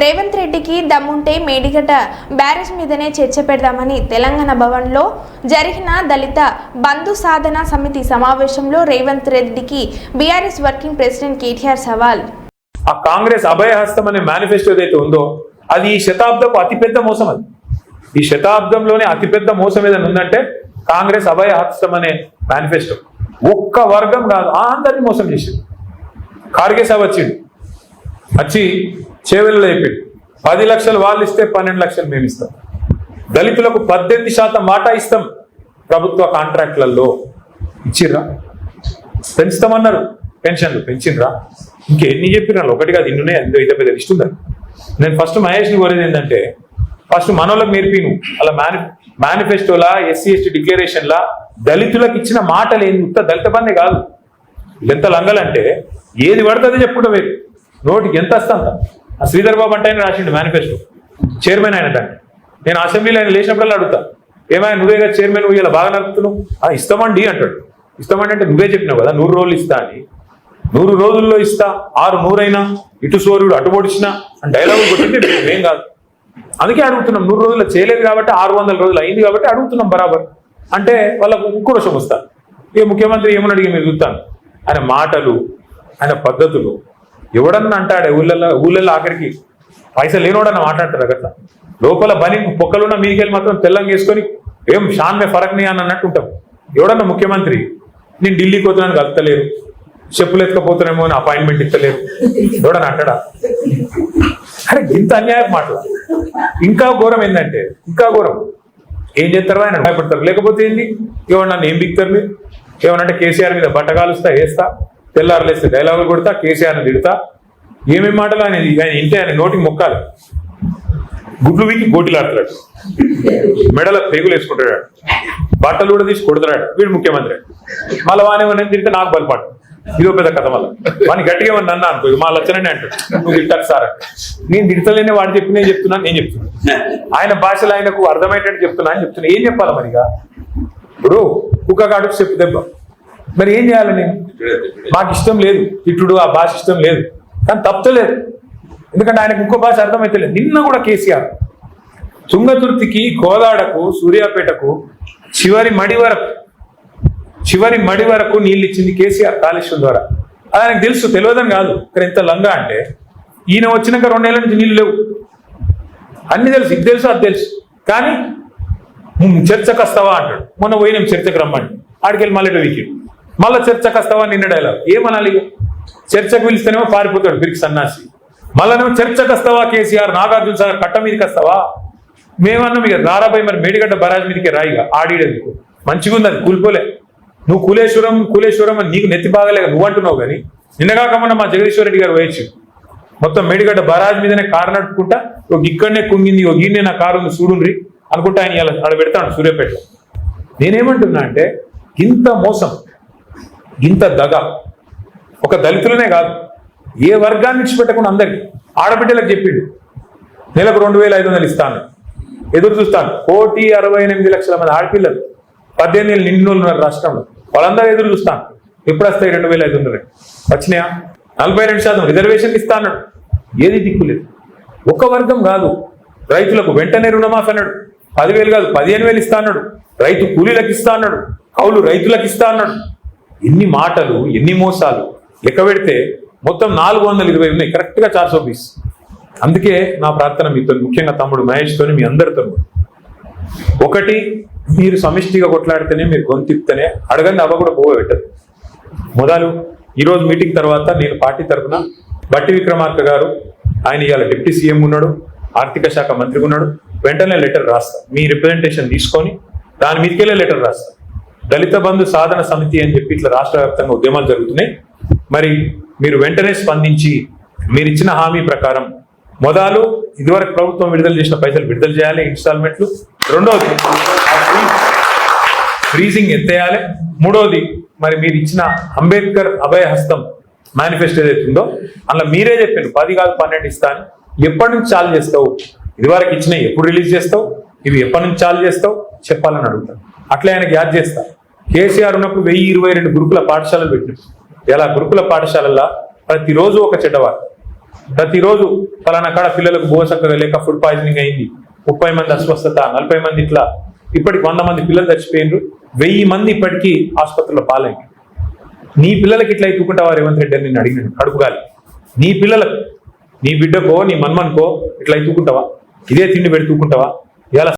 రేవంత్ రెడ్డికి దమ్ముంటే మేడిగడ్డ. బ్యారేజ్ మీదనే చర్చ పెడదామని తెలంగాణ భవన్లో జరిగిన దళిత బంధు సాధన సమితి సమావేశంలో రేవంత్ రెడ్డికి బీఆర్ఎస్ వర్కింగ్ ప్రెసిడెంట్ కేటీఆర్ సవాల్. ఆ కాంగ్రెస్ అభయహస్తం అనే మేనిఫెస్టో ఏదైతే ఉందో అది ఈ శతాబ్దపు అతిపెద్ద మోసం అది. ఈ శతాబ్దంలోనే అతిపెద్ద మోసం ఏదైనా ఉందంటే కాంగ్రెస్ అభయహస్తం అనే మేనిఫెస్టో ఒక్క వర్గం కాదు ఆ అందరినీ మోసం చేసింది. ఖార్గే సభ వచ్చిండు. వచ్చి చేవెళ్ళలో అయిపోయింది పది లక్షలు వాళ్ళు ఇస్తే పన్నెండు లక్షలు మేము ఇస్తాం. దళితులకు పద్దెనిమిది శాతం వాటా ఇస్తాం ప్రభుత్వ కాంట్రాక్ట్లలో. ఇచ్చిర్రా? పెంచుతామన్నారు. పెన్షన్లు పెంచిండ్రా ఇంకెన్ని చెప్పినా ఒకటి కాదు ఇన్నునే అందులో ఇదే పెద్ద లిస్ట్ ఉందా? నేను ఫస్ట్ మహేష్ని కోరేది ఏంటంటే ఫస్ట్ మనోళ్ళకి నేర్పిను. అలా మేని మేనిఫెస్టోలా ఎస్సీ ఎస్టీ డిక్లరేషన్లా దళితులకు ఇచ్చిన మాటలు ఏంది? ఉత్త దళిత బందే కాదు. ఎంత లంగలంటే ఏది పడుతుందో చెప్పుకుంటా మీరు నోటికి ఎంత వస్తంత ఆ శ్రీధర్ బాబు అంటే ఆయన రాసిండు మేనిఫెస్టో. చైర్మన్ ఆయన దాన్ని. నేను అసెంబ్లీలో ఆయన లేచినప్పుడల్లా అడుగుతా. ఏమైనా నువ్వేగా చైర్మన్ నువ్వు ఇలా బాగా నడుపుతున్నావు? "ఆ, ఇస్తామండి అంటాడు. ఇస్తామండి అంటే నువ్వే చెప్పినావు కదా నూరు రోజులు ఇస్తా అని. నూరు రోజుల్లో ఇస్తా ఆరు నూరైనా ఇటు సూర్యుడు అటు పొడిచినా అని డైలాగులు కొట్టింది మేం కాదు. అందుకే అడుగుతున్నాం నూరు రోజుల్లో చేయలేదు కాబట్టి ఆరు వందల రోజులు అయింది కాబట్టి అడుగుతున్నాం బరాబర్. అంటే వాళ్ళకు ఇంకోసం వస్తారు ఇక ముఖ్యమంత్రి ఏమని అడిగి మీరు చూస్తాను? ఆయన మాటలు ఆయన పద్ధతులు ఎవడన్నా అంటాడే ఊళ్ళల్లో ఊళ్ళల్లో ఆఖరికి పైసలు లేనోడన్న మాట్లాడతారు అగట్లా లోపల బని పొక్కలున్న మీదికెళ్ళి మాత్రం తెల్లంగా వేసుకొని ఏం షాన్ మే అని అన్నట్టు ఉంటాం. ఎవడన్నా ముఖ్యమంత్రి నేను ఢిల్లీకి పోతున్నాను కలుతలేరు చెప్పులు ఎత్తుకపోతున్నామో అని అపాయింట్మెంట్ ఇస్తలేరు. ఎవడన్నా అంటాడా? అరే ఇంత అన్యాయం మాటలు. ఇంకా ఘోరం ఏంటంటే ఇంకా ఘోరం. ఏం చేస్తారో ఆయన భయపడతారు. లేకపోతే ఏంది? ఏమన్నా నన్ను ఏం బిక్తారు మీరు? ఏమనంటే కేసీఆర్ మీద బట్టగాలుస్తా వేస్తా? తెల్లారులేస్తే డైలాగులు కొడతా కేసీఆర్ని తిడతా. ఏమేం మాటలు ఆయన ఆయన ఇంటి ఆయన నోటికి మొక్కాలి. గుడ్లు వీకి గోటిలాడుతాడు మెడల పేగులు వేసుకుంటాడు. బట్టలు కూడా తీసి కొడుతున్నాడు. వీడు ముఖ్యమంత్రి. మళ్ళీ వాని ఏమన్నా తిరిగితే నాకు బలపాటు. ఇదో పెద్ద కథ మళ్ళీ. వాడిని గట్టిగా ఏమన్నా అన్నా అనుకో. మా లచ్చనని అంటాడు. నువ్వు తింటాకు సార్ నేను తిడతలేనే వాడు చెప్పి నేను చెప్తున్నాను నేను చెప్తున్నాను ఆయన భాషలో ఆయనకు అర్థమయ్యేటట్టు చెప్తున్నా అని చెప్తున్నా. ఏం చెప్పాలి మరిగా? ఇప్పుడు కుక్క కాడుకు చెప్పు దెబ్బ. మరి ఏం చేయాలి నేను? మాకు ఇష్టం లేదు. తిట్టుడు ఆ భాష ఇష్టం లేదు. కానీ తప్పలేదు ఎందుకంటే ఆయనకు ఇంకో భాష అర్థమైతలేదు. నిన్న కూడా కేసీఆర్ తుంగతుర్తికి గోదాడకు సూర్యాపేటకు చివరి మడి వరకు చివరి మడి వరకు నీళ్ళు ఇచ్చింది కేసీఆర్ కాలుష్యం ద్వారా. అది ఆయనకు తెలుసు తెలియదని కాదు. ఇక్కడ ఎంత లంగా అంటే ఈయన వచ్చినాక రెండేళ్ళ నుంచి నీళ్ళు లేవు. అన్ని తెలుసు ఇది తెలుసు అది తెలుసు. కానీ "ఉమ్, చర్చకు వస్తావా? అంటాడు. మొన్న పోయినాం చర్చకు రమ్మండి ఆడికెళ్ళి మళ్ళీ వీకి మళ్ళీ చర్చకు వస్తావా నిన్న డైలాగ్ ఏమనాలి చర్చకు పిలిస్తేనేమో పారిపోతాడు బిరికి సన్నాసి. మళ్ళనేమో చర్చకు వస్తావా కేసీఆర్ నాగార్జున సాగర్ కట్ట మీదకి వస్తావా? మేమన్నాం ఇక రారాబాయి మరి మేడిగడ్డ బరాజ్ మీదకి రాయిగా ఆడిడేందుకు? మంచిగా ఉంది అది కూలిపోలే. నువ్వు కులేశ్వరం కులేశ్వరం అని నీకు నెత్తి బాగలేక నువ్వు అంటున్నావు కానీ నిన్నగాకమన్నా మా జగదీశ్వర రెడ్డి గారు వేయచ్చు మొత్తం మేడిగడ్డ బరాజ్ మీదనే కారు నడుపుకుంటా ఒక ఇక్కడనే కుంగింది ఒక ఈయనే నా కారు ఉంది చూడుండ్రి అనుకుంటా ఆయన అలా ఆడ పెడతాడు సూర్యాపేట నేనేమంటున్నా అంటే ఇంత మోసం. ఇంత దగ. ఒక దళితులనే కాదు. ఏ వర్గాన్ని విడిచిపెట్టకుండా అందరికి. ఆడబిడ్డలకు చెప్పిండు. నెలకు రెండు వేల ఐదు వందలు ఇస్తాను. ఎదురు చూస్తాను. కోటి అరవై ఎనిమిది లక్షల మంది ఆడపిల్లలు. పద్దెనిమిది ఏళ్ళు నిండు ఉన్నారు రాష్ట్రంలో. వాళ్ళందరూ ఎదురు చూస్తాను. ఎప్పుడు వస్తాయి రెండు వేల ఐదు వందలు? వచ్చినాయా? నలభై రెండు శాతం రిజర్వేషన్ ఇస్తా అన్నాడు ఏది దిక్కులేదు ఒక వర్గం కాదు. రైతులకు వెంటనే రుణమాఫీ అన్నాడు. పదివేలు కాదు పదిహేను వేలు ఇస్తా అన్నాడు. రైతు కూలీలకు ఇస్తా అన్నాడు. కౌలు రైతులకు ఇస్తా అన్నాడు. ఎన్ని మాటలు ఎన్ని మోసాలు. లెక్క పెడితే మొత్తం నాలుగు వందల ఇరవై ఉన్నాయి కరెక్ట్గా గా చార్సో అందుకే నా ప్రార్థన మీతో ముఖ్యంగా తమ్ముడు మహేష్ మీ అందరితో ఒకటి మీరు సమిష్టిగా కొట్లాడితేనే మీరు గొంతిప్తేనే అడగండి అవ్వ కూడా పోగబెట్టదు మొదలు ఈరోజు మీటింగ్ తర్వాత నేను పార్టీ తరఫున బట్టి విక్రమార్క గారు ఆయన ఇవాళ డిప్యూటీ సీఎం ఉన్నాడు ఆర్థిక శాఖ మంత్రి ఉన్నాడు వెంటనే లెటర్ రాస్తా. మీ రిప్రజెంటేషన్ తీసుకొని దాని మీదకెళ్ళే లెటర్ రాస్తా. దళిత బంధు సాధన సమితి అని చెప్పి ఇట్లా రాష్ట్ర వ్యాప్తంగా ఉద్యమాలు జరుగుతున్నాయి. మరి మీరు వెంటనే స్పందించి మీరు ఇచ్చిన హామీ ప్రకారం మొదలు ఇదివరకు ప్రభుత్వం విడుదల చేసిన పైసలు విడుదల చేయాలి ఇన్స్టాల్మెంట్లు. రెండవది ఫ్రీజింగ్ ఎత్తేయాలి మూడవది మరి మీరు ఇచ్చిన అంబేద్కర్ అభయ హస్తం మేనిఫెస్టో ఏదైతే ఉందో అందులో మీరే చెప్పారు పది కాదు పన్నెండు ఇస్తాను ఎప్పటి నుంచి చాలు చేస్తావు? ఇదివరకు ఇచ్చినవి ఎప్పుడు రిలీజ్ చేస్తావు? ఇవి ఎప్పటి నుంచి చాలు చేస్తావు? చెప్పాలని అడుగుతాను అట్లే ఆయనకి యాద్ చేస్తాను కేసీఆర్ ఉన్నప్పుడు వెయ్యి ఇరవై రెండు గురుకుల పాఠశాలలు పెట్టిన. ఎలా? గురుకుల పాఠశాలల్లో ప్రతిరోజు ఒక చెడ్డవారు. ప్రతిరోజు ఫలానా కాడ పిల్లలకు బోసక్కగా లేక ఫుడ్ పాయిజనింగ్ అయింది. ముప్పై మంది అస్వస్థత నలభై మంది ఇట్లా. ఇప్పటికి వంద మంది పిల్లలు చచ్చిపోయినారు వెయ్యి మంది ఇప్పటికీ ఆసుపత్రిలో పాలైంది. నీ పిల్లలకి ఇట్లా ఎత్తుకుంటావా రేవంత్ రెడ్డి అని నేను అడిగినాను. కడుపుగాలి నీ పిల్లలకు నీ బిడ్డకో నీ మన్మన్కో ఇట్లా ఎత్తుకుంటావా ఇదే తిండి పెడుతుకుంటావా ఇలా